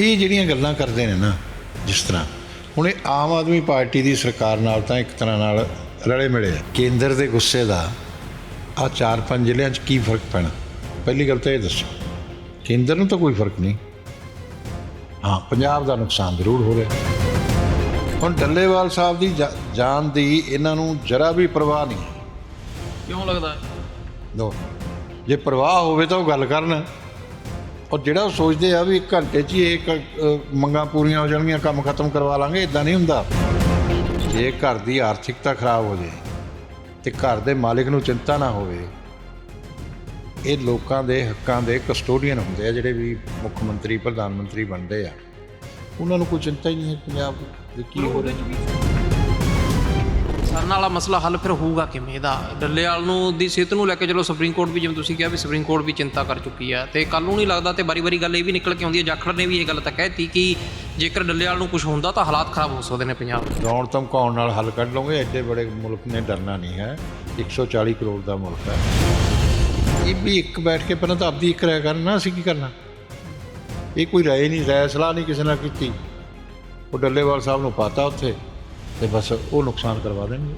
ਇਹ ਜਿਹੜੀਆਂ ਗੱਲਾਂ ਕਰਦੇ ਨੇ ਨਾ ਜਿਸ ਤਰ੍ਹਾਂ ਹੁਣ ਇਹ ਆਮ ਆਦਮੀ ਪਾਰਟੀ ਦੀ ਸਰਕਾਰ ਨਾਲ ਤਾਂ ਇੱਕ ਤਰ੍ਹਾਂ ਨਾਲ ਰਲੇ ਮਿਲੇ ਆ। ਕੇਂਦਰ ਦੇ ਗੁੱਸੇ ਦਾ ਆ ਚਾਰ ਪੰਜ ਜ਼ਿਲ੍ਹਿਆਂ 'ਚ ਕੀ ਫ਼ਰਕ ਪੈਣਾ? ਪਹਿਲੀ ਗੱਲ ਤਾਂ ਇਹ ਦੱਸੋ ਕੇਂਦਰ ਨੂੰ ਤਾਂ ਕੋਈ ਫ਼ਰਕ ਨਹੀਂ। ਹਾਂ ਪੰਜਾਬ ਦਾ ਨੁਕਸਾਨ ਜ਼ਰੂਰ ਹੋ ਰਿਹਾ। ਹੁਣ ਡੱਲੇਵਾਲ ਸਾਹਿਬ ਦੀ ਜਾਨ ਦੀ ਇਹਨਾਂ ਨੂੰ ਜਰਾ ਵੀ ਪਰਵਾਹ ਨਹੀਂ। ਕਿਉਂ ਲੱਗਦਾ? ਹੈ ਦੋ ਜੇ ਪਰਵਾਹ ਹੋਵੇ ਤਾਂ ਉਹ ਗੱਲ ਕਰਨ। ਔਰ ਜਿਹੜਾ ਉਹ ਸੋਚਦੇ ਆ ਵੀ ਇੱਕ ਘੰਟੇ 'ਚ ਹੀ ਇਹ ਕ- ਅ, ਮੰਗਾਂ ਪੂਰੀਆਂ ਹੋ ਜਾਣਗੀਆਂ ਕੰਮ ਖਤਮ ਕਰਵਾ ਲਾਂਗੇ ਇਦਾਂ ਨਹੀਂ ਹੁੰਦਾ। ਜੇ ਘਰ ਦੀ ਆਰਥਿਕਤਾ ਖਰਾਬ ਹੋ ਜਾਏ ਤੇ ਘਰ ਦੇ ਮਾਲਕ ਨੂੰ ਚਿੰਤਾ ਨਾ ਹੋਵੇ ਇਹ ਲੋਕਾਂ ਦੇ ਹੱਕਾਂ ਦੇ ਕਸਟੋਡੀਅਨ ਹੁੰਦੇ ਆ ਜਿਹੜੇ ਵੀ ਮੁੱਖ ਮੰਤਰੀ ਪ੍ਰਧਾਨ ਮੰਤਰੀ ਬਣਦੇ ਆ। ਉਹਨਾਂ ਨੂੰ ਕੋਈ ਚਿੰਤਾ ਹੀ ਨਹੀਂ ਹੈ ਪੰਜਾਬ ਦੇ ਕੀ ਹੋ ਰਿਹਾ। ਸਰਨ ਵਾਲਾ ਮਸਲਾ ਹੱਲ ਫਿਰ ਹੋਊਗਾ ਕਿਵੇਂ ਇਹਦਾ ਡੱਲੇਵਾਲ ਨੂੰ ਦੀ ਸਿਹਤ ਨੂੰ ਲੈ ਕੇ ਚਲੋ ਸੁਪਰੀਮ ਕੋਰਟ ਵੀ ਜਿਵੇਂ ਤੁਸੀਂ ਕਿਹਾ ਵੀ ਸੁਪਰੀਮ ਕੋਰਟ ਵੀ ਚਿੰਤਾ ਕਰ ਚੁੱਕੀ ਹੈ ਤੇ ਕੱਲ ਨੂੰ ਨਹੀਂ ਲੱਗਦਾ ਤੇ ਬਾਰੀ-ਬਾਰੀ ਗੱਲ ਇਹ ਵੀ ਨਿਕਲ ਕੇ ਆਉਂਦੀ ਹੈ, ਜਾਖੜ ਨੇ ਵੀ ਇਹ ਗੱਲ ਤਾਂ ਕਹਿਤੀ ਕਿ ਜੇਕਰ ਡੱਲੇਵਾਲ ਨੂੰ ਕੁਝ ਹੁੰਦਾ ਤਾਂ ਹਾਲਾਤ ਖਰਾਬ ਹੋ ਸਕਦੇ ਨੇ ਪੰਜਾਬ ਦੇ ਦੌੜ ਧਮਕਾਉਣ ਨਾਲ ਹੱਲ ਕੱਢ ਲਓਗੇ, ਐਡੇ ਬੜੇ ਮੁਲਕ ਨੇ, ਡਰਨਾ ਨਹੀਂ ਹੈ। 140 ਕਰੋੜ ਦਾ ਮੁਲਕ ਹੈ। ਇਹ ਵੀ ਇੱਕ ਬੈਠ ਕੇ ਪਹਿਲਾਂ ਤਾਂ ਆਪਦੀ ਇੱਕ ਰਾਇ ਕਰਨਾ ਅਸੀਂ ਕੀ ਕਰਨਾ? ਇਹ ਕੋਈ ਰਾਏ ਨਹੀਂ ਰਾਇ ਸਲਾਹ ਨਹੀਂ ਕਿਸੇ ਨਾਲ ਕੀਤੀ। ਉਹ ਡੱਲੇਵਾਲ ਸਾਹਿਬ ਨੂੰ ਪਾਤਾ ਉੱਥੇ। ਤੇ ਬਸ ਉਹ ਨੁਕਸਾਨ ਕਰਵਾ ਦੇਣਗੇ।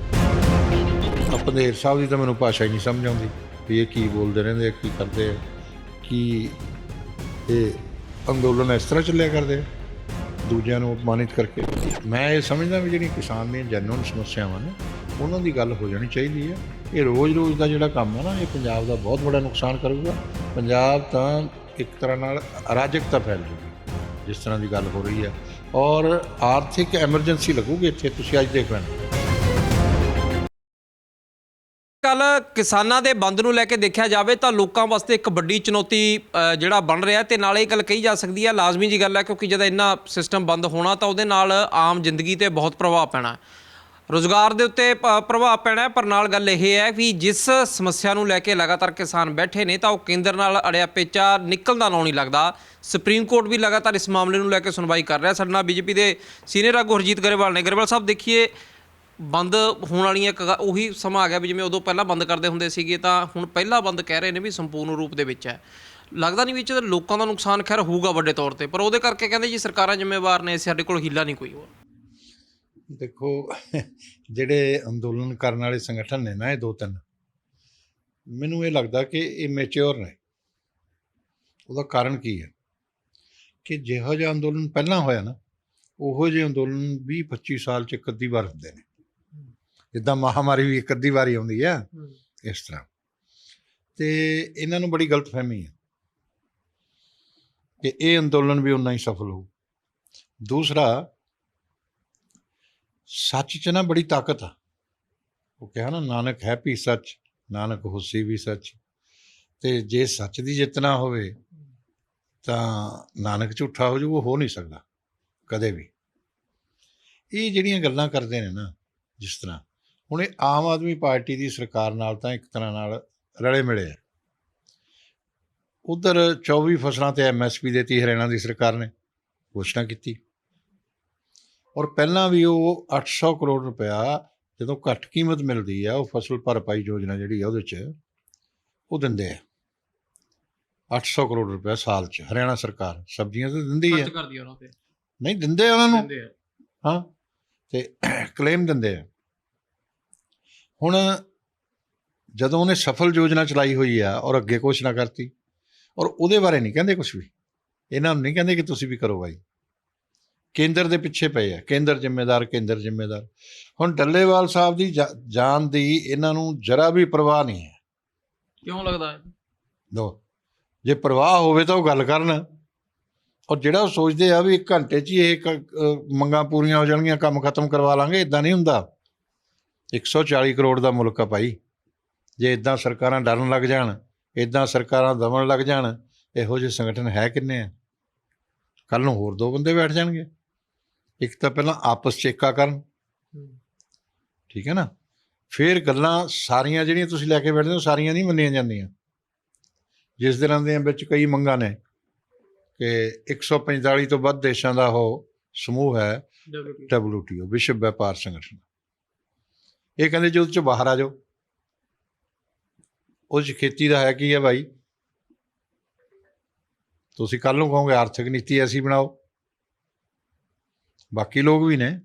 ਆਪਣੇਰ ਸਾਹਿਬ ਦੀ ਤਾਂ ਮੈਨੂੰ ਭਾਸ਼ਾ ਹੀ ਨਹੀਂ ਸਮਝ ਆਉਂਦੀ ਵੀ ਇਹ ਕੀ ਬੋਲਦੇ ਰਹਿੰਦੇ ਆ, ਕੀ ਕਰਦੇ ਆ, ਕੀ ਇਹ ਅੰਦੋਲਨ ਇਸ ਤਰ੍ਹਾਂ ਚੱਲਿਆ ਕਰਦੇ ਆ? ਦੂਜਿਆਂ ਨੂੰ ਅਪਮਾਨਿਤ ਕਰਕੇ। ਮੈਂ ਇਹ ਸਮਝਦਾ ਵੀ ਜਿਹੜੀਆਂ ਕਿਸਾਨ ਦੀਆਂ ਜੈਨੂਨ ਸਮੱਸਿਆਵਾਂ ਨੇ ਉਹਨਾਂ ਦੀ ਗੱਲ ਹੋ ਜਾਣੀ ਚਾਹੀਦੀ ਹੈ ਇਹ ਰੋਜ਼-ਰੋਜ਼ ਦਾ ਜਿਹੜਾ ਕੰਮ ਹੈ ਨਾ ਇਹ ਪੰਜਾਬ ਦਾ ਬਹੁਤ ਵੱਡਾ ਨੁਕਸਾਨ ਕਰੂਗਾ। ਪੰਜਾਬ ਤਾਂ ਇੱਕ ਤਰ੍ਹਾਂ ਨਾਲ ਅਰਾਜਕਤਾ ਫੈਲ ਜੂਗੀ ਜਿਸ ਤਰ੍ਹਾਂ ਦੀ ਗੱਲ ਹੋ ਰਹੀ ਹੈ ਔਰ ਆਰਥਿਕ ਐਮਰਜੈਂਸੀ ਲੱਗੂਗੀ ਇੱਥੇ, ਤੁਸੀਂ ਅੱਜ ਦੇਖ ਲੈਣਾ। ਕੱਲ ਕਿਸਾਨਾਂ ਦੇ ਬੰਦ ਨੂੰ ਲੈ ਕੇ ਦੇਖਿਆ ਜਾਵੇ ਤਾਂ ਲੋਕਾਂ ਵਾਸਤੇ ਇੱਕ ਵੱਡੀ ਚੁਣੌਤੀ ਜਿਹੜਾ ਬਣ ਰਿਹਾ ਤੇ ਨਾਲੇ ਇਹ ਗੱਲ ਕਹੀ ਜਾ ਸਕਦੀ ਹੈ, ਲਾਜ਼ਮੀ ਜੀ ਗੱਲ ਹੈ ਕਿਉਂਕਿ ਜਦ ਇੰਨਾ ਸਿਸਟਮ ਬੰਦ ਹੋਣਾ ਤਾਂ ਉਹਦੇ ਨਾਲ ਆਮ ਜ਼ਿੰਦਗੀ ਤੇ ਬਹੁਤ ਪ੍ਰਭਾਵ ਪੈਣਾ ਹੈ। ਰੋਜ਼ਗਾਰ ਦੇ ਉੱਤੇ ਪ- ਪ੍ਰਭਾਵ ਪੈਣਾ ਪਰ ਨਾਲ ਗੱਲ ਇਹ ਹੈ ਵੀ ਜਿਸ ਸਮੱਸਿਆ ਨੂੰ ਲੈ ਕੇ ਲਗਾਤਾਰ ਕਿਸਾਨ ਬੈਠੇ ਨੇ ਤਾਂ ਉਹ ਕੇਂਦਰ ਨਾਲ ਅੜਿਆ ਪੇਚਾ ਨਿਕਲਦਾ ਨਾ ਨਹੀਂ ਲੱਗਦਾ। ਸੁਪਰੀਮ ਕੋਰਟ ਵੀ ਲਗਾਤਾਰ ਇਸ ਮਾਮਲੇ ਨੂੰ ਲੈ ਕੇ ਸੁਣਵਾਈ ਕਰ ਰਿਹਾ। ਸਾਡੇ ਨਾਲ ਬੀਜੇਪੀ ਦੇ ਸੀਨੀਅਰ ਆਗੂ ਹਰਜੀਤ ਗਰੇਵਾਲ ਨੇ। ਗਰੇਵਾਲ ਸਾਹਿਬ, ਦੇਖੀਏ, ਬੰਦ ਹੋਣ ਵਾਲੀਆਂ ਉਹੀ ਸਮਾਂ ਆ ਗਿਆ ਵੀ ਜਿਵੇਂ ਉਦੋਂ ਪਹਿਲਾਂ ਬੰਦ ਕਰਦੇ ਹੁੰਦੇ ਸੀਗੇ, ਤਾਂ ਹੁਣ ਪਹਿਲਾਂ ਬੰਦ ਕਹਿ ਰਹੇ ਨੇ ਵੀ ਸੰਪੂਰਨ ਰੂਪ ਦੇ ਵਿੱਚ ਹੈ। ਲੱਗਦਾ ਨਹੀਂ ਵਿੱਚ ਲੋਕਾਂ ਦਾ ਨੁਕਸਾਨ ਖੈਰ ਹੋਊਗਾ ਵੱਡੇ ਤੌਰ ਤੇ, ਪਰ ਉਹਦੇ ਕਰਕੇ ਕਹਿੰਦੇ ਜੀ ਸਰਕਾਰਾਂ ਜ਼ਿੰਮੇਵਾਰ ਨੇ, ਸਾਡੇ ਕੋਲ ਹੀਲਾ ਨਹੀਂ ਕੋਈ ਹੋਰ। ਦੇਖੋ, ਜਿਹੜੇ ਅੰਦੋਲਨ ਕਰਨ ਵਾਲੇ ਸੰਗਠਨ ਨੇ ਨਾ ਇਹ ਦੋ ਤਿੰਨ, ਮੈਨੂੰ ਇਹ ਲੱਗਦਾ ਕਿ ਇਹ ਮੈਚੁਰ ਨੇ। ਉਹਦਾ ਕਾਰਨ ਕੀ ਹੈ? ਕਿ ਜਿਹੋ ਜਿਹਾ ਅੰਦੋਲਨ ਪਹਿਲਾਂ ਹੋਇਆ ਨਾ ਉਹੋ ਜਿਹੇ ਅੰਦੋਲਨ 20 25 ਸਾਲ ਚ ਇੱਕ ਅੱਧੀ ਵਾਰ ਹੁੰਦੇ ਨੇ। ਜਿੱਦਾਂ ਮਹਾਮਾਰੀ ਵੀ ਇੱਕ ਅੱਧੀ ਵਾਰੀ ਆਉਂਦੀ ਆ ਇਸ ਤਰ੍ਹਾਂ। ਤੇ ਇਹਨਾਂ ਨੂੰ ਬੜੀ ਗਲਤਫਹਿਮੀ ਹੈ ਕਿ ਇਹ ਅੰਦੋਲਨ ਵੀ ਉਨਾ ਹੀ ਸਫਲ ਹੋਊ। ਦੂਸਰਾ ਸੱਚ 'ਚ ਨਾ ਬੜੀ ਤਾਕਤ ਆ। ਉਹ ਕਿਹਾ ਨਾ ਨਾਨਕ ਹੈ ਵੀ ਸੱਚ ਨਾਨਕ ਹੋਸੀ ਵੀ ਸੱਚ। ਤੇ ਜੇ ਸੱਚ ਦੀ ਜਿੱਤਣਾ ਹੋਵੇ ਤਾਂ ਨਾਨਕ ਝੂਠਾ ਹੋ ਜੂ, ਉਹ ਹੋ ਨਹੀਂ ਸਕਦਾ, ਕਦੇ ਵੀ। ਇਹ ਜਿਹੜੀਆਂ ਗੱਲਾਂ ਕਰਦੇ ਨੇ ਨਾ, ਜਿਸ ਤਰ੍ਹਾਂ, ਹੁਣ ਇਹ ਆਮ ਆਦਮੀ ਪਾਰਟੀ ਦੀ ਸਰਕਾਰ ਨਾਲ ਤਾਂ ਇੱਕ ਤਰ੍ਹਾਂ ਨਾਲ ਰਲੇ ਮਿਲੇ ਆ। ਉਧਰ 24 ਫਸਲਾਂ ਤੇ ਐਮਐਸਪੀ ਦੇਤੀ ਹਰਿਆਣਾ ਦੀ ਸਰਕਾਰ ਨੇ ਘੋਸ਼ਣਾ ਕੀਤੀ। ਔਰ ਪਹਿਲਾਂ ਵੀ ਉਹ 800 ਕਰੋੜ ਰੁਪਇਆ ਜਦੋਂ ਘੱਟ ਕੀਮਤ ਮਿਲਦੀ ਆ, ਉਹ ਫਸਲ ਭਰਪਾਈ ਯੋਜਨਾ ਜਿਹੜੀ ਆ ਉਹਦੇ ਚ ਉਹ ਦਿੰਦੇ ਆ। 800 ਕਰੋੜ ਰੁਪਇਆ ਸਾਲ ਚ ਹਰਿਆਣਾ ਸਰਕਾਰ ਸਬਜ਼ੀਆਂ ਤਾਂ ਦਿੰਦੀ ਹੈ। ਖਰਚ ਕਰਦੀ ਉਹਨਾਂ ਤੇ। ਨਹੀਂ ਦਿੰਦੇ ਉਹਨਾਂ ਨੂੰ। ਦਿੰਦੇ ਆ। ਹਾਂ ਤੇ ਕਲੇਮ ਦਿੰਦੇ ਆ। ਹੁਣ ਜਦੋਂ ਉਹਨੇ ਸਫਲ ਯੋਜਨਾ ਚਲਾਈ ਹੋਈ ਆ ਔਰ ਅੱਗੇ ਘੋਸ਼ਣਾ ਕਰਤੀ ਔਰ ਉਹਦੇ ਬਾਰੇ ਨਹੀਂ ਕਹਿੰਦੇ ਕੁਝ ਵੀ। ਇਹਨਾਂ ਨੂੰ ਨਹੀਂ ਕਹਿੰਦੇ ਕਿ ਤੁਸੀਂ ਵੀ ਕਰੋ ਬਾਈ। ਕੇਂਦਰ ਦੇ ਪਿੱਛੇ ਪਏ ਆ ਕੇਂਦਰ ਜ਼ਿੰਮੇਦਾਰ ਕੇਂਦਰ ਜ਼ਿੰਮੇਦਾਰ। ਹੁਣ ਡੱਲੇਵਾਲ ਸਾਹਿਬ ਦੀ ਜਾਨ ਦੀ ਇਹਨਾਂ ਨੂੰ ਜਰਾ ਵੀ ਪਰਵਾਹ ਨਹੀਂ ਹੈ। ਕਿਉਂ ਲੱਗਦਾ ਹੈ? ਦੋ ਜੇ ਪ੍ਰਵਾਹ ਹੋਵੇ ਤਾਂ ਉਹ ਗੱਲ ਕਰਨ। ਔਰ ਜਿਹੜਾ ਉਹ ਸੋਚਦੇ ਆ ਵੀ ਇੱਕ ਘੰਟੇ 'ਚ ਹੀ ਇਹ ਕ- ਮੰਗਾਂ ਪੂਰੀਆਂ ਹੋ ਜਾਣਗੀਆਂ, ਕੰਮ ਖਤਮ ਕਰਵਾ ਲਾਂਗੇ ਇਦਾਂ ਨਹੀਂ ਹੁੰਦਾ। 140 ਕਰੋੜ ਦਾ ਮੁਲਕ ਆ ਭਾਈ। ਜੇ ਇਦਾਂ ਸਰਕਾਰਾਂ ਡਰਨ ਲੱਗ ਜਾਣ ਇਦਾਂ ਸਰਕਾਰਾਂ ਦਮਣ ਲੱਗ ਜਾਣ, ਇਹੋ ਜਿਹੇ ਸੰਗਠਨ ਹੈ ਕਿੰਨੇ ਆ? ਕੱਲ ਨੂੰ ਹੋਰ ਦੋ ਬੰਦੇ ਬੈਠ ਜਾਣਗੇ। ਇੱਕ ਤਾਂ ਪਹਿਲਾਂ ਆਪਸ 'ਚ ਏਕਾ ਕਰਨ। ਠੀਕ ਹੈ ਨਾ? ਫਿਰ ਗੱਲਾਂ ਸਾਰੀਆਂ ਜਿਹੜੀਆਂ ਤੁਸੀਂ ਲੈ ਕੇ ਬੈਠਦੇ ਹੋ, ਸਾਰੀਆਂ ਨਹੀਂ ਮੰਨੀਆਂ ਜਾਂਦੀਆਂ। ਜਿਸ ਦਿਨਾਂ ਦੇ ਵਿੱਚ ਕਈ ਮੰਗਾਂ ਨੇ ਕਿ 145 ਤੋਂ ਵੱਧ ਦੇਸ਼ਾਂ ਦਾ ਉਹ ਸਮੂਹ ਹੈ WTO ਵਿਸ਼ਵ ਵਪਾਰ ਸੰਗਠਨ। ਇਹ ਕਹਿੰਦੇ ਜੀ ਉਹਦੇ ਚ ਬਾਹਰ ਆ ਜਾਓ। ਉਹ 'ਚ ਖੇਤੀ ਦਾ ਹੈ ਕੀ ਹੈ ਭਾਈ ਤੁਸੀਂ ਕੱਲ ਨੂੰ ਕਹੋਗੇ ਆਰਥਿਕ ਨੀਤੀ ਐਸੀ ਬਣਾਓ। ਬਾਕੀ ਲੋਕ ਵੀ ਨੇ।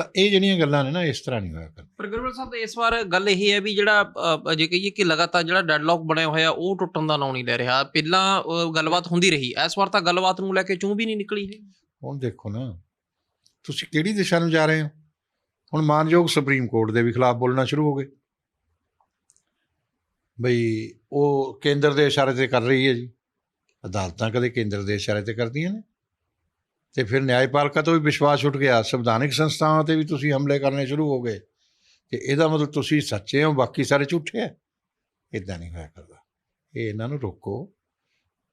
ਤਾਂ ਇਹ ਜਿਹੜੀਆਂ ਗੱਲਾਂ ਨੇ ਨਾ ਇਸ ਤਰ੍ਹਾਂ ਨਹੀਂ ਹੋਇਆ ਕਰ ਪਰ ਸਾਹਿਬ ਇਸ ਵਾਰ ਗੱਲ ਇਹ ਹੈ ਵੀ ਜਿਹੜਾ ਜੇ ਕਹੀਏ ਕਿ ਲਗਾਤਾਰ ਜਿਹੜਾ ਡੈਡਲੌਕ ਬਣਿਆ ਹੋਇਆ ਉਹ ਟੁੱਟਣ ਦਾ ਨਾਂ ਨਹੀਂ ਲੈ ਰਿਹਾ। ਪਹਿਲਾਂ ਗੱਲਬਾਤ ਹੁੰਦੀ ਰਹੀ। ਇਸ ਵਾਰ ਤਾਂ ਗੱਲਬਾਤ ਨੂੰ ਲੈ ਕੇ ਚੂੰ ਵੀ ਨਹੀਂ ਨਿਕਲੀ ਹੈ ਹੁਣ ਦੇਖੋ ਨਾ ਤੁਸੀਂ ਕਿਹੜੀ ਦਿਸ਼ਾ ਨੂੰ ਜਾ ਰਹੇ ਹੋ? ਹੁਣ ਮਾਨਯੋਗ ਸੁਪਰੀਮ ਕੋਰਟ ਦੇ ਵੀ ਖਿਲਾਫ ਬੋਲਣਾ ਸ਼ੁਰੂ ਹੋ ਗਏ। ਬਈ ਉਹ ਕੇਂਦਰ ਦੇ ਇਸ਼ਾਰੇ ਤੇ ਕਰ ਰਹੀ ਹੈ ਜੀ। ਅਦਾਲਤਾਂ ਕਦੇ ਕੇਂਦਰ ਦੇ ਇਸ਼ਾਰੇ ਤੇ ਕਰਦੀਆਂ ਨੇ। ਤੇ ਫਿਰ ਨਿਆਂਪਾਲਿਕਾ ਤੋਂ ਵੀ ਵਿਸ਼ਵਾਸ ਉੱਠ ਗਿਆ। ਸੰਵਿਧਾਨਿਕ ਸੰਸਥਾਵਾਂ ਤੇ ਵੀ ਤੁਸੀਂ ਹਮਲੇ ਕਰਨੇ ਸ਼ੁਰੂ ਹੋ ਗਏ। ਤੇ ਇਹਦਾ ਮਤਲਬ ਤੁਸੀਂ ਸੱਚੇ ਹੋ, ਬਾਕੀ ਸਾਰੇ ਝੂਠੇ ਆ। ਇਦਾਂ ਨਹੀਂ ਹੋਇਆ ਕਰਦਾ। ਇਹ ਇਹਨਾਂ ਨੂੰ ਰੋਕੋ।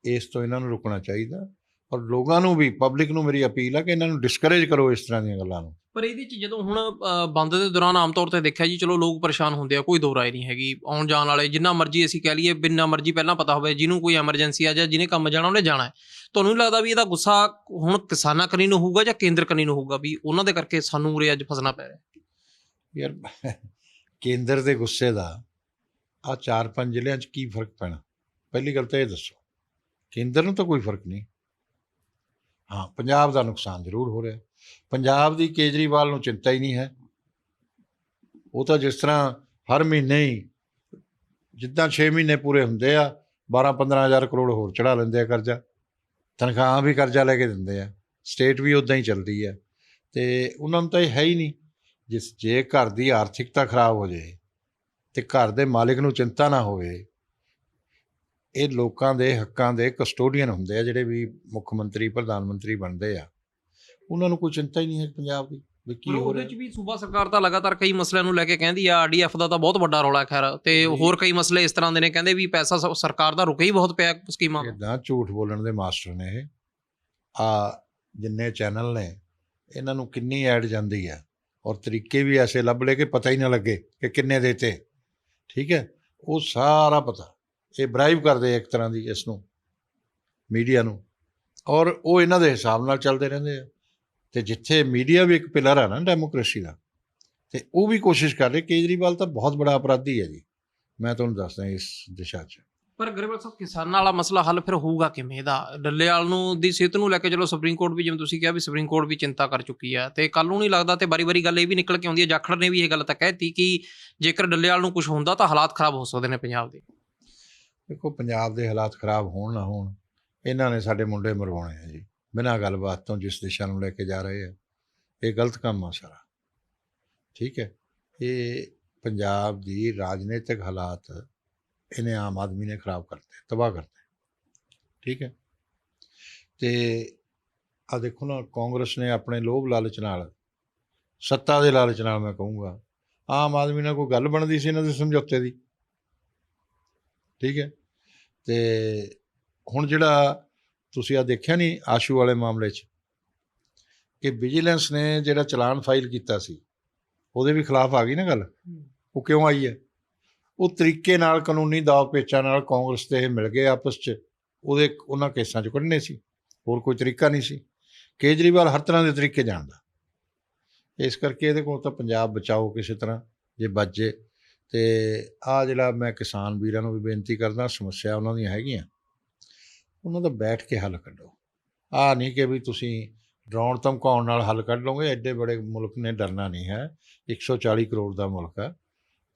ਇਸ ਤੋਂ ਇਹਨਾਂ ਨੂੰ ਰੁਕਣਾ ਚਾਹੀਦਾ। ਔਰ ਲੋਕਾਂ ਨੂੰ ਵੀ ਪਬਲਿਕ ਨੂੰ ਮੇਰੀ ਅਪੀਲ ਆ ਕਿ ਇਹਨਾਂ ਨੂੰ ਡਿਸਕਰੇਜ ਕਰੋ ਇਸ ਤਰ੍ਹਾਂ ਦੀਆਂ ਗੱਲਾਂ ਨੂੰ। ਪਰ ਇਹਦੇ ਚ ਜਦੋਂ ਹੁਣ ਅ, ਬੰਦ ਦੇ ਦੌਰਾਨ ਆਮ ਤੌਰ ਤੇ ਦੇਖਿਆ ਜੀ ਚਲੋ ਲੋਕ ਪਰੇਸ਼ਾਨ ਹੁੰਦੇ ਆ ਕੋਈ ਦੋ ਰਾਏ ਨਹੀਂ ਹੈਗੀ। ਆਉਣ ਜਾਣ ਵਾਲੇ ਜਿੰਨਾ ਮਰਜ਼ੀ ਅਸੀਂ ਕਹਿ ਲਈਏ ਬਿੰਨਾ ਮਰਜ਼ੀ ਪਹਿਲਾਂ ਪਤਾ ਹੋਵੇ ਜਿਹਨੂੰ ਕੋਈ ਐਮਰਜੈਂਸੀ ਆ ਜਾਂ ਜਿਹਨੇ ਕੰਮ ਜਾਣਾ ਉਹਨੇ ਜਾਣਾ ਹੈ। ਤੁਹਾਨੂੰ ਨਹੀਂ ਲੱਗਦਾ ਵੀ ਇਹਦਾ ਗੁੱਸਾ ਹੁਣ ਕਿਸਾਨਾਂ ਕਨੀ ਨੂੰ ਹੋਊਗਾ ਜਾਂ ਕੇਂਦਰ ਕਨੀ ਨੂੰ ਹੋਊਗਾ ਵੀ ਉਹਨਾਂ ਦੇ ਕਰਕੇ ਸਾਨੂੰ ਉਰੇ ਅੱਜ ਫਸਣਾ ਪੈ ਰਿਹਾ? ਯਾਰ ਕੇਂਦਰ ਦੇ ਗੁੱਸੇ ਦਾ ਆ ਚਾਰ ਪੰਜ ਜ਼ਿਲ੍ਹਿਆਂ 'ਚ ਕੀ ਫ਼ਰਕ ਪੈਣਾ? ਪਹਿਲੀ ਗੱਲ ਤਾਂ ਇਹ ਦੱਸੋ ਕੇਂਦਰ ਨੂੰ ਤਾਂ ਕੋਈ ਫ਼ਰਕ ਨਹੀਂ। ਹਾਂ ਪੰਜਾਬ ਦਾ ਨੁਕਸਾਨ ਜ਼ਰੂਰ ਹੋ ਰਿਹਾ। ਪੰਜਾਬ ਦੀ ਕੇਜਰੀਵਾਲ ਨੂੰ ਚਿੰਤਾ ਹੀ ਨਹੀਂ ਹੈ। ਉਹ ਤਾਂ ਜਿਸ ਤਰ੍ਹਾਂ ਹਰ ਮਹੀਨੇ ਹੀ ਜਿੱਦਾਂ 6 ਮਹੀਨੇ ਪੂਰੇ ਹੁੰਦੇ ਆ 12 15000 ਕਰੋੜ ਹੋਰ ਚੜਾ ਲੈਂਦੇ ਆ ਕਰਜ਼ਾ। ਤਨਖਾਹਾਂ ਵੀ ਕਰਜ਼ਾ ਲੈ ਕੇ ਦਿੰਦੇ ਆ। ਸਟੇਟ ਵੀ ਉਦਾਂ ਹੀ ਚੱਲਦੀ ਆ। ਤੇ ਉਹਨਾਂ ਨੂੰ ਤਾਂ ਇਹ ਹੈ ਹੀ ਨਹੀਂ ਜਿਸ ਜੇ ਘਰ ਦੀ ਆਰਥਿਕਤਾ ਖਰਾਬ ਹੋ ਜਾਏ ਤੇ ਘਰ ਦੇ ਮਾਲਕ ਨੂੰ ਚਿੰਤਾ ਨਾ ਹੋਵੇ। ਇਹ ਲੋਕਾਂ ਦੇ ਹੱਕਾਂ ਦੇ ਕਸਟੋਡੀਅਨ ਹੁੰਦੇ ਆ ਜਿਹੜੇ ਵੀ ਮੁੱਖ ਮੰਤਰੀ, ਪ੍ਰਧਾਨ ਮੰਤਰੀ ਬਣਦੇ ਆ। ਉਹਨਾਂ ਨੂੰ ਕੋਈ ਚਿੰਤਾ ਹੀ ਨਹੀਂ ਹੈ ਪੰਜਾਬ ਦੀ ਵੀ ਕੀ ਹੋ ਉਹਦੇ ਰਿਹਾ। ਚ ਵੀ ਸੂਬਾ ਸਰਕਾਰ ਤਾਂ ਲਗਾਤਾਰ ਕਈ ਮਸਲਿਆਂ ਨੂੰ ਲੈ ਕੇ ਕਹਿੰਦੀ ਆ ਆਰਡੀਐਫ ਦਾ ਤਾਂ ਬਹੁਤ ਵੱਡਾ ਰੌਲਾ ਹੈ ਖੈਰ। ਤੇ ਹੋਰ ਕਈ ਮਸਲੇ ਇਸ ਤਰ੍ਹਾਂ ਦੇ ਨੇ ਕਹਿੰਦੇ ਵੀ ਪੈਸਾ ਸ- ਸਰਕਾਰ ਦਾ ਰੁਕੇ ਹੀ ਬਹੁਤ ਪਿਆ ਸਕੀਮਾਂ। ਇਦਾਂ ਝੂਠ ਬੋਲਣ ਦੇ ਮਾਸਟਰ ਨੇ ਇਹ। ਆ ਜਿੰਨੇ ਚੈਨਲ ਨੇ ਇਹਨਾਂ ਨੂੰ ਕਿੰਨੀ ਐਡ ਜਾਂਦੀ ਆ ਔਰ ਤਰੀਕੇ ਵੀ ਐਸੇ ਲੱਭ ਲਏ ਕਿ ਪਤਾ ਹੀ ਨਾ ਲੱਗੇ ਕਿ ਕਿੰਨੇ ਦੇਤੇ। ਠੀਕ ਹੈ? ਉਹ ਸਾਰਾ ਪਤਾ। ਇਹ ਬਰਾਈਬ ਕਰਦੇ ਆ ਇੱਕ ਤਰ੍ਹਾਂ ਦੀ ਇਸ ਨੂੰ ਮੀਡੀਆ ਨੂੰ। ਔਰ ਉਹ ਇਹਨਾਂ ਦੇ ਹਿਸਾਬ ਨਾਲ ਚੱਲਦੇ ਰਹਿੰਦੇ ਆ। ਤੇ ਜਿੱਥੇ ਮੀਡੀਆ ਵੀ ਇੱਕ ਪਿਲਰ ਆ ਨਾ ਡੈਮੋਕ੍ਰੇਸੀ ਦਾ ਤੇ ਉਹ ਵੀ ਕੋਸ਼ਿਸ਼ ਕਰ ਰਹੇ ਕੇਜਰੀਵਾਲ ਤਾਂ ਬਹੁਤ ਬੜਾ ਅਪਰਾਧੀ ਹੈ ਜੀ। ਮੈਂ ਤੁਹਾਨੂੰ ਦੱਸਦਾ ਇਸ ਦਿਸ਼ਾ 'ਚ। ਪਰ ਗਰੇਵਾਲ ਸਾਹਿਬ ਕਿਸਾਨਾਂ ਵਾਲਾ ਮਸਲਾ ਹੱਲ ਫਿਰ ਹੋਊਗਾ ਕਿਵੇਂ ਦਾ? ਡੱਲੇਵਾਲ ਨੂੰ ਦੀ ਸਿਹਤ ਨੂੰ ਲੈ ਕੇ ਚਲੋ ਸੁਪਰੀਮ ਕੋਰਟ ਵੀ ਜਿਵੇਂ ਤੁਸੀਂ ਕਿਹਾ ਵੀ ਸੁਪਰੀਮ ਕੋਰਟ ਵੀ ਚਿੰਤਾ ਕਰ ਚੁੱਕੀ ਹੈ ਤੇ ਕੱਲ ਨੂੰ ਨਹੀਂ ਲੱਗਦਾ ਤੇ ਬਾਰੀ-ਬਾਰੀ ਗੱਲ ਇਹ ਵੀ ਨਿਕਲ ਕੇ ਆਉਂਦੀ ਹੈ ਜਾਖੜ ਨੇ ਵੀ ਇਹ ਗੱਲ ਤਾਂ ਕਹਿਤੀ ਕਿ ਜੇਕਰ ਡੱਲੇਵਾਲ ਨੂੰ ਕੁਝ ਹੁੰਦਾ ਤਾਂ ਹਾਲਾਤ ਖਰਾਬ ਹੋ ਸਕਦੇ ਨੇ ਪੰਜਾਬ ਦੇ। ਦੇਖੋ ਪੰਜਾਬ ਦੇ ਹਾਲਾਤ ਖਰਾਬ ਹੋਣ ਨਾ ਹੋਣ ਇਹਨਾਂ ਨੇ ਸਾਡੇ ਮੁੰਡੇ ਮਰਵਾਉਣੇ ਆ ਜੀ। ਬਿਨਾਂ ਗੱਲਬਾਤ ਤੋਂ ਜਿਸ ਦਿਸ਼ਾ ਨੂੰ ਲੈ ਕੇ ਜਾ ਰਹੇ ਆ, ਇਹ ਗਲਤ ਕੰਮ ਆ ਸਾਰਾ। ਠੀਕ ਹੈ? ਇਹ ਪੰਜਾਬ ਦੀ ਰਾਜਨੀਤਿਕ ਹਾਲਾਤ ਇਹਨੇ ਆਮ ਆਦਮੀ ਨੇ ਖਰਾਬ ਕਰਤੇ, ਤਬਾਹ ਕਰਤੇ। ਠੀਕ ਹੈ? ਤੇ ਆ ਦੇਖੋ ਨਾ, ਕਾਂਗਰਸ ਨੇ ਆਪਣੇ ਲੋਭ ਲਾਲਚ ਨਾਲ, ਸੱਤਾ ਦੇ ਲਾਲਚ ਨਾਲ ਮੈਂ ਕਹੂੰਗਾ, ਆਮ ਆਦਮੀ ਨਾਲ ਕੋਈ ਗੱਲ ਬਣਦੀ ਸੀ ਇਹਨਾਂ ਦੇ ਸਮਝੌਤੇ ਦੀ। ਠੀਕ ਹੈ? ਤੇ ਹੁਣ ਜਿਹੜਾ ਤੁਸੀਂ ਆ ਦੇਖਿਆ ਨਹੀਂ ਆਸ਼ੂ ਵਾਲੇ ਮਾਮਲੇ 'ਚ? ਕਿ ਵਿਜੀਲੈਂਸ ਨੇ ਜਿਹੜਾ ਚਲਾਨ ਫਾਈਲ ਕੀਤਾ ਸੀ ਉਹਦੇ ਵੀ ਖਿਲਾਫ ਆ ਗਈ ਨਾ ਗੱਲ? ਉਹ ਕਿਉਂ ਆਈ ਹੈ? ਉਹ ਤਰੀਕੇ ਨਾਲ ਕਾਨੂੰਨੀ ਦਾਅ ਪੇਚਾਂ ਨਾਲ ਕਾਂਗਰਸ ਇਹ ਮਿਲ ਗਏ ਆਪਸ 'ਚ ਉਹਦੇ ਉਹਨਾਂ ਕੇਸਾਂ 'ਚ ਕੱਢਣੇ ਸੀ ਹੋਰ ਕੋਈ ਤਰੀਕਾ ਨਹੀਂ ਸੀ। ਕੇਜਰੀਵਾਲ ਹਰ ਤਰ੍ਹਾਂ ਦੇ ਤਰੀਕੇ ਜਾਣਦਾ। ਇਸ ਕਰਕੇ ਇਹਦੇ ਕੋਲ ਤਾਂ ਪੰਜਾਬ ਬਚਾਓ ਕਿਸੇ ਤਰ੍ਹਾਂ ਜੇ ਬਚ ਜੇ। ਤੇ ਆ ਜਿਹੜਾ ਮੈਂ ਕਿਸਾਨ ਵੀਰਾਂ ਨੂੰ ਵੀ ਬੇਨਤੀ ਕਰਦਾ ਸਮੱਸਿਆ ਉਹਨਾਂ ਦੀਆਂ ਹੈਗੀਆਂ। ਉਹਨਾਂ ਦਾ ਬੈਠ ਕੇ ਹੱਲ ਕੱਢੋ। ਆ ਨਹੀਂ ਕਿ ਵੀ ਤੁਸੀਂ ਡਰਾਉਣ, ਧਮਕਾਉਣ ਨਾਲ ਹੱਲ ਕੱਢ ਲਓਗੇ, ਐਡੇ ਬੜੇ ਮੁਲਕ ਨੇ, ਡਰਨਾ ਨਹੀਂ ਹੈ। 140 ਕਰੋੜ ਦਾ ਮੁਲਕ ਹੈ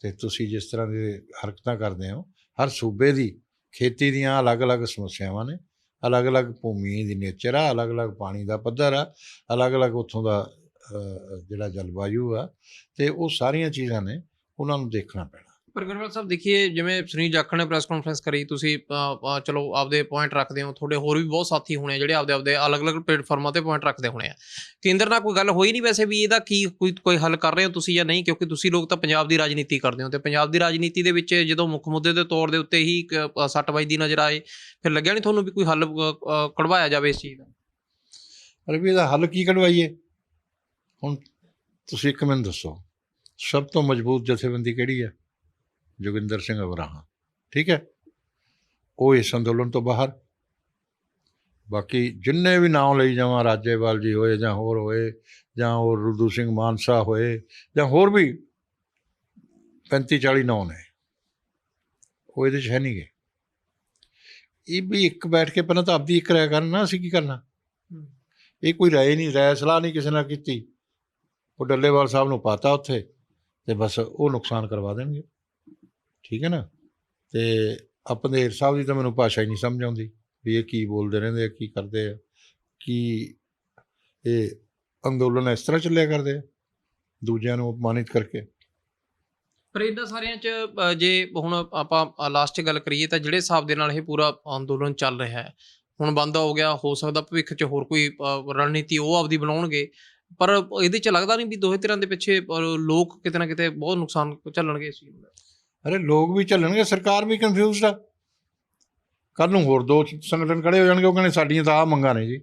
ਤੇ ਤੁਸੀਂ ਜਿਸ ਤਰ੍ਹਾਂ ਦੀ ਹਰਕਤਾਂ ਕਰਦੇ ਹੋ, ਹਰ ਸੂਬੇ ਦੀ, ਖੇਤੀ ਦੀਆਂ ਅਲੱਗ-ਅਲੱਗ ਸਮੱਸਿਆਵਾਂ ਨੇ। ਅਲੱਗ-ਅਲੱਗ ਭੂਮੀ ਦੀ ਨੇਚਰ ਆ, ਅਲੱਗ-ਅਲੱਗ ਪਾਣੀ ਦਾ ਪੱਧਰ ਆ, ਅਲੱਗ-ਅਲੱਗ ਉੱਥੋਂ ਦਾ ਜਿਹੜਾ ਜਲਵਾਯੂ ਆ ਤੇ ਉਹ ਸਾਰੀਆਂ ਚੀਜ਼ਾਂ ਨੇ, ਉਹਨਾਂ ਨੂੰ ਦੇਖਣਾ ਪੈਣਾ। ਪਰ ਗਰੇਵਾਲ ਸਾਹਿਬ ਦੇਖੀਏ ਜਿਵੇਂ ਸੁਨੀਲ ਜਾਖੜ ਨੇ ਪ੍ਰੈਸ ਕਾਨਫਰੰਸ ਕਰੀ ਤੁਸੀਂ ਚਲੋ ਆਪਦੇ ਪੁਆਇੰਟ ਰੱਖਦੇ ਹੋ ਤੁਹਾਡੇ ਹੋਰ ਵੀ ਬਹੁਤ ਸਾਥੀ ਹੋਣੇ ਆ ਜਿਹੜੇ ਆਪਦੇ ਆਪਦੇ ਅਲੱਗ-ਅਲੱਗ ਪਲੇਟਫਾਰਮਾਂ ਤੇ ਪੁਆਇੰਟ ਰੱਖਦੇ ਹੋਣੇ ਆ। ਕੇਂਦਰ ਨਾਲ ਕੋਈ ਗੱਲ ਹੋਈ ਨਹੀਂ ਵੈਸੇ ਵੀ ਇਹਦਾ ਕੀ ਕੋਈ ਕੋਈ ਹੱਲ ਕਰ ਰਹੇ ਹੋ ਤੁਸੀਂ ਜਾਂ ਨਹੀਂ? ਕਿਉਂਕਿ ਤੁਸੀਂ ਲੋਕ ਤਾਂ ਪੰਜਾਬ ਦੀ ਰਾਜਨੀਤੀ ਕਰਦੇ ਹੋ ਤੇ ਪੰਜਾਬ ਦੀ ਰਾਜਨੀਤੀ ਦੇ ਵਿੱਚ ਜਦੋਂ ਮੁੱਖ ਮੁੱਦੇ ਦੇ ਤੌਰ ਦੇ ਉੱਤੇ ਹੀ ਇੱਕ, ਸੱਟ ਵੱਜਦੀ ਨਜ਼ਰ ਆਏ ਫਿਰ ਲੱਗਿਆ ਨਹੀਂ ਤੁਹਾਨੂੰ ਵੀ ਕੋਈ ਹੱਲ ਕਢਵਾਇਆ ਜਾਵੇ ਇਸ ਚੀਜ਼ ਦਾ? ਪਰ ਵੀ ਇਹਦਾ ਹੱਲ ਕੀ ਕਢਵਾਈਏ? ਹੁਣ ਤੁਸੀਂ ਇੱਕ ਮੈਨੂੰ ਦੱਸੋ ਸਭ ਤੋਂ ਮਜ਼ਬੂਤ ਜਥੇਬੰਦੀ ਕਿਹੜੀ ਹੈ? ਜੋਗਿੰਦਰ ਸਿੰਘ ਅਬਰਾਹਾਂ ਠੀਕ ਹੈ? ਉਹ ਇਸ ਅੰਦੋਲਨ ਤੋਂ ਬਾਹਰ। ਬਾਕੀ ਜਿੰਨੇ ਵੀ ਨਾਮ ਲਈ ਜਾਵਾਂ, ਰਾਜੇਵਾਲ ਜੀ ਹੋਏ ਜਾਂ ਹੋਰ ਹੋਏ, ਜਾਂ ਹੋਰ ਰੁੱਦੂ ਸਿੰਘ ਮਾਨਸਾ ਹੋਏ, ਜਾਂ ਹੋਰ ਵੀ 35 40 ਨਾਮ ਨੇ। ਉਹ ਇਹਦੇ 'ਚ ਹੈ ਨਹੀਂ ਨਹੀਂਗੇ ਇਹ ਵੀ ਇੱਕ ਬੈਠ ਕੇ ਪਹਿਲਾਂ ਤਾਂ ਆਪਦੀ ਇੱਕ ਰਾਇ ਕਰਨ ਨਾ ਅਸੀਂ ਕੀ ਕਰਨਾ? ਇਹ ਕੋਈ ਰਾਏ ਨਹੀਂ ਰਾਏ ਸਲਾਹ ਨਹੀਂ ਕਿਸੇ ਨਾਲ ਕੀਤੀ। ਉਹ ਡੱਲੇਵਾਲ ਸਾਹਿਬ ਨੂੰ ਪਾਤਾ ਉੱਥੇ, ਤੇ ਬਸ ਉਹ ਨੁਕਸਾਨ ਕਰਵਾ ਦੇਣਗੇ। ਠੀਕ ਹੈ ਨਾ? ਤੇ ਆਪਨੇਰ ਸਾਹਿਬ ਦੀ ਤਾਂ ਮੈਨੂੰ ਭਾਸ਼ਾ ਹੀ ਨਹੀਂ ਸਮਝ ਆਉਂਦੀ ਵੀ ਇਹ ਕੀ ਬੋਲਦੇ ਰਹਿੰਦੇ ਆ, ਕੀ ਕਰਦੇ ਆ, ਕੀ ਇਹ ਅੰਦੋਲਨ ਇਸ ਤਰ੍ਹਾਂ ਚੱਲਿਆ ਕਰਦੇ ਆ, ਦੂਜਿਆਂ ਨੂੰ ਅਪਮਾਨਿਤ ਕਰਕੇ। ਪਰ ਇਹਨਾਂ ਸਾਰਿਆਂ 'ਚ ਜੇ ਹੁਣ ਆਪਾਂ ਲਾਸਟ 'ਚ ਗੱਲ ਕਰੀਏ ਤਾਂ ਜਿਹੜੇ ਹਿਸਾਬ ਦੇ ਨਾਲ ਇਹ ਪੂਰਾ ਅੰਦੋਲਨ ਚੱਲ ਰਿਹਾ ਹੈ, ਹੁਣ ਬੰਦ ਹੋ ਗਿਆ, ਹੋ ਸਕਦਾ ਭਵਿੱਖ 'ਚ ਹੋਰ ਕੋਈ ਰਣਨੀਤੀ ਉਹ ਆਪਦੀ ਬਣਾਉਣਗੇ, ਪਰ ਇਹਦੇ 'ਚ ਲੱਗਦਾ ਨਹੀਂ ਵੀ ਦੋਹੇ ਤਰ੍ਹਾਂ ਦੇ ਪਿੱਛੇ ਲੋਕ ਕਿਤੇ ਨਾ ਕਿਤੇ ਬਹੁਤ ਨੁਕਸਾਨ ਝੱਲਣਗੇ ਇਸ ਚੀਜ਼ ਦਾ ਅਰੇ ਲੋਕ ਵੀ ਚੱਲਣਗੇ ਸਰਕਾਰ ਵੀ ਕਨਫਿਊਜ਼ਡ ਆ। ਕੱਲ ਨੂੰ ਹੋਰ ਦੋ ਸੰਗਠਨ ਖੜੇ ਹੋ ਜਾਣਗੇ, ਉਹ ਕਹਿੰਦੇ ਸਾਡੀਆਂ ਤਾਂ ਆ ਮੰਗਾਂ ਨੇ ਜੀ।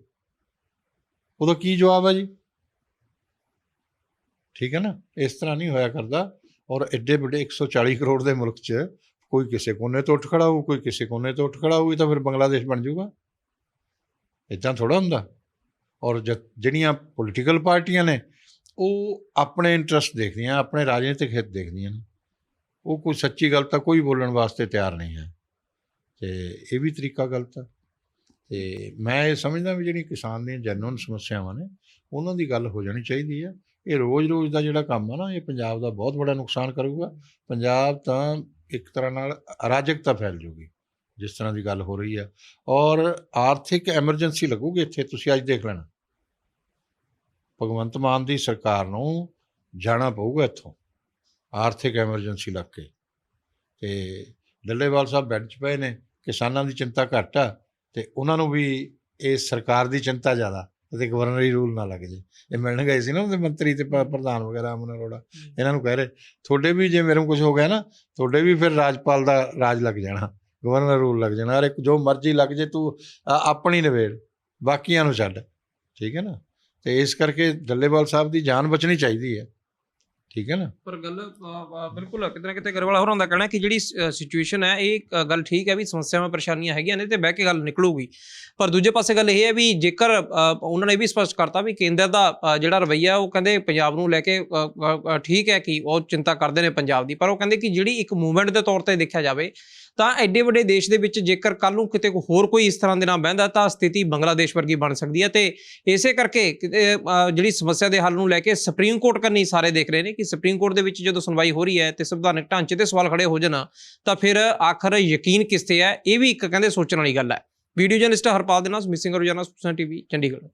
ਉਦੋਂ ਕੀ ਜਵਾਬ ਹੈ ਜੀ? ਠੀਕ ਹੈ ਨਾ? ਇਸ ਤਰ੍ਹਾਂ ਨਹੀਂ ਹੋਇਆ ਕਰਦਾ। ਔਰ ਐਡੇ ਵੱਡੇ 140 ਕਰੋੜ ਦੇ ਮੁਲਕ 'ਚ ਕੋਈ ਕਿਸੇ ਕੋਨੇ ਤੋਂ ਉੱਠ ਖੜਾ ਹੋਊ, ਕੋਈ ਕਿਸੇ ਕੋਨੇ ਤੋਂ ਉੱਠ ਖੜਾ ਹੋਊ ਤਾਂ ਫਿਰ ਬੰਗਲਾਦੇਸ਼ ਬਣ ਜਾਊਗਾ। ਇਦਾਂ ਥੋੜਾ ਹੁੰਦਾ। ਔਰ ਜ- ਜਿਹੜੀਆਂ ਪੋਲੀਟੀਕਲ ਪਾਰਟੀਆਂ ਨੇ, ਉਹ ਆਪਣੇ ਇੰਟਰਸਟ ਦੇਖਦੀਆਂ, ਆਪਣੇ ਰਾਜਨੀਤਿਕ ਹਿੱਤ ਦੇਖਦੀਆਂ ਨੇ। ਉਹ ਕੋਈ ਸੱਚੀ ਗੱਲ ਤਾਂ ਕੋਈ ਬੋਲਣ ਵਾਸਤੇ ਤਿਆਰ ਨਹੀਂ ਹੈ। ਤੇ ਇਹ ਵੀ ਤਰੀਕਾ ਗਲਤ ਹੈ। ਤੇ ਮੈਂ ਇਹ ਸਮਝਦਾ ਵੀ ਜਿਹੜੀ ਕਿਸਾਨ ਦੀਆਂ ਜੈਨੂਨ ਸਮੱਸਿਆਵਾਂ ਨੇ, ਉਹਨਾਂ ਦੀ ਗੱਲ ਹੋ ਜਾਣੀ ਚਾਹੀਦੀ ਹੈ। ਇਹ ਰੋਜ਼-ਰੋਜ਼ ਦਾ ਜਿਹੜਾ ਕੰਮ ਆ ਨਾ, ਇਹ ਪੰਜਾਬ ਦਾ ਬਹੁਤ ਵੱਡਾ ਨੁਕਸਾਨ ਕਰੂਗਾ। ਪੰਜਾਬ ਤਾਂ ਇੱਕ ਤਰ੍ਹਾਂ ਨਾਲ ਅਰਾਜਕਤਾ ਫੈਲ ਜੂਗੀ, ਜਿਸ ਤਰ੍ਹਾਂ ਦੀ ਗੱਲ ਹੋ ਰਹੀ ਆ ਔਰ ਆਰਥਿਕ ਐਮਰਜੈਂਸੀ ਲੱਗੂਗੀ ਇੱਥੇ, ਤੁਸੀਂ ਅੱਜ ਦੇਖ ਲੈਣਾ। ਭਗਵੰਤ ਮਾਨ ਦੀ ਸਰਕਾਰ ਨੂੰ ਜਾਣਾ ਪਊਗਾ ਇੱਥੋਂ। ਆਰਥਿਕ ਐਮਰਜੈਂਸੀ ਲੱਗ ਕੇ। ਤੇ ਡੱਲੇਵਾਲ ਸਾਹਿਬ ਬੈੱਡ 'ਚ ਪਏ ਨੇ ਕਿਸਾਨਾਂ ਦੀ ਚਿੰਤਾ ਘੱਟ ਆ ਤੇ ਉਹਨਾਂ ਨੂੰ ਵੀ ਇਸ ਸਰਕਾਰ ਦੀ ਚਿੰਤਾ ਜ਼ਿਆਦਾ ਤੇ ਗਵਰਨਰੀ ਰੂਲ ਨਾ ਲੱਗ ਜੇ। ਇਹ ਮਿਲਣ ਗਏ ਸੀ ਨਾ ਉਹਦੇ ਮੰਤਰੀ ਤੇ ਪ੍ਰਧਾਨ ਵਗੈਰਾ ਅਮਨ ਅਰੋੜਾ ਇਹਨਾਂ ਨੂੰ ਕਹਿ ਰਹੇ ਤੁਹਾਡੇ ਵੀ ਜੇ ਮੇਰੇ ਨੂੰ ਕੁਝ ਹੋ ਗਿਆ ਨਾ ਤੁਹਾਡੇ ਵੀ ਫਿਰ ਰਾਜਪਾਲ ਦਾ ਰਾਜ ਲੱਗ ਜਾਣਾ ਗਵਰਨਰ ਰੂਲ ਲੱਗ ਜਾਣਾ। ਅਰੇ ਜੋ ਮਰਜ਼ੀ ਲੱਗ ਜੇ ਤੂੰ ਆਪਣੀ ਨਵੇੜ ਬਾਕੀਆਂ ਨੂੰ ਛੱਡ। ਠੀਕ ਹੈ ਨਾ? ਤੇ ਇਸ ਕਰਕੇ ਡੱਲੇਵਾਲ ਸਾਹਿਬ ਦੀ ਜਾਨ ਬਚਣੀ ਚਾਹੀਦੀ ਹੈ। ਠੀਕ ਹੈ ਨਾ? ਪਰ ਗੱਲ ਬਿਲਕੁਲ ਕਿਤੇ ਨਾ ਕਿਤੇ ਗਰਵਾਲਾ ਹੋਰਾਂ ਦਾ ਕਹਿਣਾ ਕਿ ਜਿਹੜੀ ਸਿਚੁਏਸ਼ਨ ਹੈ ਇਹ ਗੱਲ ਠੀਕ ਹੈ ਵੀ ਸਮੱਸਿਆਵਾਂ ਪਰੇਸ਼ਾਨੀਆਂ ਹੈਗੀਆਂ ਨੇ ਤੇ ਬਹਿ ਕੇ ਗੱਲ ਨਿਕਲੂਗੀ। ਪਰ ਦੂਜੇ ਪਾਸੇ ਗੱਲ ਇਹ ਹੈ ਵੀ ਜੇਕਰ ਉਹਨਾਂ ਨੇ ਇਹ ਵੀ ਸਪਸ਼ਟ ਕਰਤਾ ਵੀ ਕੇਂਦਰ ਦਾ ਜਿਹੜਾ ਰਵੱਈਆ ਉਹ ਕਹਿੰਦੇ ਪੰਜਾਬ ਨੂੰ ਲੈ ਕੇ ਠੀਕ ਹੈ ਕਿ ਉਹ ਚਿੰਤਾ ਕਰਦੇ ਨੇ ਪੰਜਾਬ ਦੀ। ਪਰ ਉਹ ਕਹਿੰਦੇ ਕਿ ਜਿਹੜੀ ਇੱਕ ਮੂਵਮੈਂਟ ਦੇ ਤੌਰ ਤੇ ਦੇਖਿਆ ਜਾਵੇ ਤਾਂ ਐਡੇ ਵੱਡੇ ਦੇਸ਼ ਦੇ ਵਿੱਚ ਜੇਕਰ ਕੱਲ ਨੂੰ ਕਿਤੇ ਕੋਈ ਹੋਰ ਕੋਈ ਇਸ ਤਰ੍ਹਾਂ ਦੇ ਨਾਲ ਬਹਿੰਦਾ ਤਾਂ ਸਥਿਤੀ ਬੰਗਲਾਦੇਸ਼ ਵਰਗੀ ਬਣ ਸਕਦੀ ਹੈ ਤੇ ਇਸੇ ਕਰਕੇ ਕਿਤੇ, ਜਿਹੜੀ ਸਮੱਸਿਆ ਦੇ ਹੱਲ ਨੂੰ ਲੈ ਕੇ ਸੁਪਰੀਮ ਕੋਰਟ ਕਰਨੀ ਸਾਰੇ ਦੇਖ ਰਹੇ ਨੇ ਕਿ ਸੁਪਰੀਮ ਕੋਰਟ ਦੇ ਵਿੱਚ ਜਦੋਂ ਸੁਣਵਾਈ ਹੋ ਰਹੀ ਹੈ ਤੇ ਸੰਵਿਧਾਨਕ ਢਾਂਚੇ ਤੇ ਸਵਾਲ ਖੜੇ ਹੋ ਜਾਣ, ਤਾਂ ਫਿਰ ਆਖਰ ਯਕੀਨ ਕਿਸ ਤੇ ਹੈ? ਇਹ ਵੀ ਇੱਕ ਕਹਿੰਦੇ ਸੋਚਣ ਵਾਲੀ ਗੱਲ ਹੈ। ਵੀਡੀਓ ਜਰਨਲਿਸਟ ਹਰਪਾਲ ਦੇ ਨਾਲ ਮਿਸਿੰਗ ਰੋਜ਼ਾਨਾ ਸੁਪਰਸਨ ਟੀਵੀ ਚੰਡੀਗੜ੍ਹ।